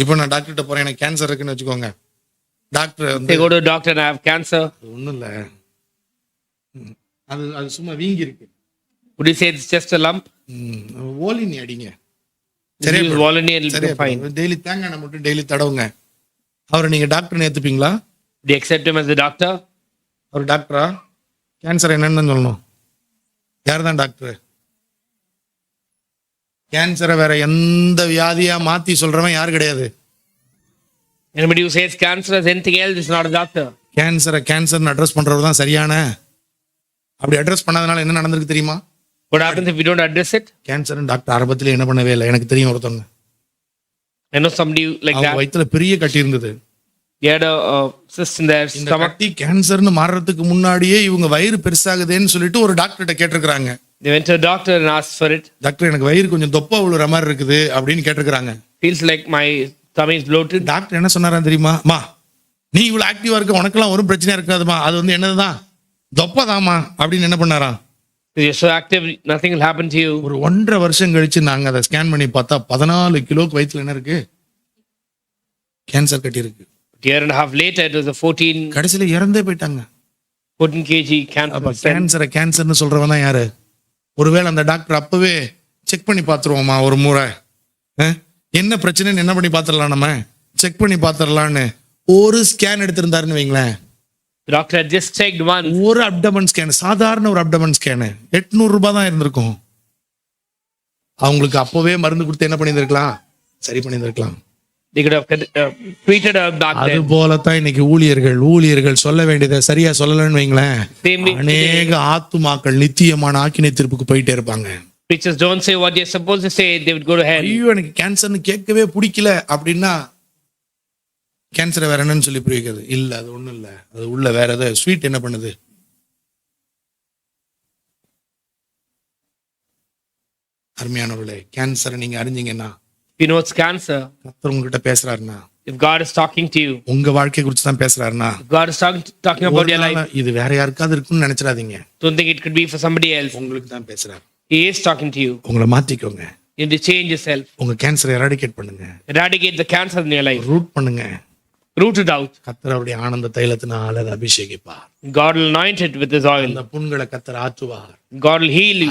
இப்போ நான் டாக்டர்கிட்ட போறேன் எனக்கு கேன்சர் இருக்குன்னு வச்சுக்கோங்க. டாக்டர் வந்து They go to a doctor and I have cancer. ஒன்றும் இல்லை. அது அது சும்மா வீங்கி இருக்கு Would you say it's just a lump? ஓலினி அடிங்க. டெய்லி தேங்காய் மட்டும் டெய்லி தடவுங்க. அவரை நீங்க டாக்டர்னு ஏத்துப்பீங்களா? Him as a doctor? அவர் டாக்டரா கேன்சர் என்னன்னு சொல்லணும். யார் தான் டாக்டர் கேன்சரை வேற எந்த வியாதியா மாத்தி சொல்றவன் யார் கிடையாது Anybody who says cancer as anything else is not a doctor. கேன்சரை கேன்சர்னு அட்ரஸ் பண்றவர் தான் சரியான அப்படி அட்ரஸ் பண்ணாதனால என்ன நடந்திருக்கு தெரியுமா What happens if we don't address it? Cancer doctor ஆரம்பத்தில் என்ன பண்ணவே இல்லை எனக்கு தெரியும் ஒருத்தவங்க I know somebody like அவங்க that. வயித்துல பெரிய கட்டி இருந்தது They had a, a cyst in their இந்த stomach. கட்டி கேன்சர்னு மாறுறதுக்கு முன்னாடியே இவங்க வயிறு பெருசாகுதேன்னு சொல்லிட்டு ஒரு டாக்டர்கிட்ட கேட்டிருக்கிறாங்க They went to a doctor and asked for it. Doctor எனக்கு வயிறு கொஞ்சம் தொப்பா விழுற மாதிரி இருக்குது அப்படின்னு கேட்டிருக்கிறாங்க Feels like my tummy is bloated. Doctor என்ன சொன்னாரா தெரியுமா மா நீ இவ்வளவு ஆக்டிவா இருக்க உனக்கெல்லாம் ஒரு பிரச்சனையா இருக்காதுமா அது வந்து என்னதுதான் தொப்பதாமா அப்படின்னு என்ன பண்ணாராம் You're so active, nothing will happen to you. ஒரு ஒன்றரை வருஷம் கழிச்சு நாங்க அதை ஸ்கேன் பண்ணி பார்த்தா பதினாலு கிலோக்கு வயித்துல என்ன இருக்கு கேன்சர் கட்டி இருக்கு A year and a half later, it was a 14, கடைசியில இறந்தே போயிட்டாங்க 14 kg cancer. அப்ப. கேன்சரை கேன்சர்னு சொல்றவன் தான் யாரு ஒருவேளை அந்த டாக்டர் அப்பவே செக் பண்ணி பார்த்துருவோமா ஒரு முறை? என்ன பிரச்சனைன்னு என்ன பண்ணி பார்த்துடலாம் நம்ம? செக் பண்ணி பார்த்துடலான்னு ஒரு ஸ்கேன் எடுத்திருந்தாருன்னு வைங்களேன். Had just checked once. ஒரு அப்டமன் ஸ்கேன் சாதாரண ஒரு அப்டமன் ஸ்கேனு எட்நூறு ரூபாய் தான் இருந்திருக்கும். அவங்களுக்கு அப்பவே மருந்து கொடுத்து என்ன பண்ணியிருந்திருக்கலாம்? சரி பண்ணியிருந்திருக்கலாம். They could have uh, treated her back அது. போலத்தான் இன்னைக்கு ஊழியர்கள் ஊழியர்கள் சொல்ல வேண்டியதை சரியா சொல்லலன்னு வைங்களேன். அநேக ஆத்துமாக்கள் நித்தியமான ஆக்கினை தீர்ப்புக்கு போயிட்டே இருப்பாங்க. Preachers don't say what they're supposed to say, they would go to hell. ஐயோ எனக்கு கேன்சர்னு கேட்கவே பிடிக்கல அப்படின்னா கேன்சரை வேற என்னன்னு சொல்லி புரிவிக்கிறது இல்ல அது ஒண்ணும் இல்ல. அது உள்ள வேற ஏதோ ஸ்வீட் என்ன பண்ணுது? அருமையானவர்களே கேன்சரை நீங்க அறிஞ்சீங்கன்னா you know it's cancer, கத்தர் உங்ககிட்ட பேசுறாருன்னா if God is talking to you, உங்க வாழ்க்கையை குறித்து தான் பேசுறாருன்னா God is talking, talking about your life, இது வேற யாருக்காவது இருக்குன்னு நினைச்சிடாதீங்க don't think it could be for somebody else. உங்களுக்கு தான் பேசுறாரு He is talking to you. உங்களை மாத்திக்கோங்க You need to change yourself. உங்க கேன்சரை எராடிகேட் பண்ணுங்க Eradicate the cancer in your life. Root பண்ணுங்க Root it out. கத்தர் அவருடைய ஆனந்த தைலத்தினால் அதை அபிஷேகிப்பார் God will anoint it with his oil. அந்த புண்களை கத்தர் ஆற்றுவார் God will heal you.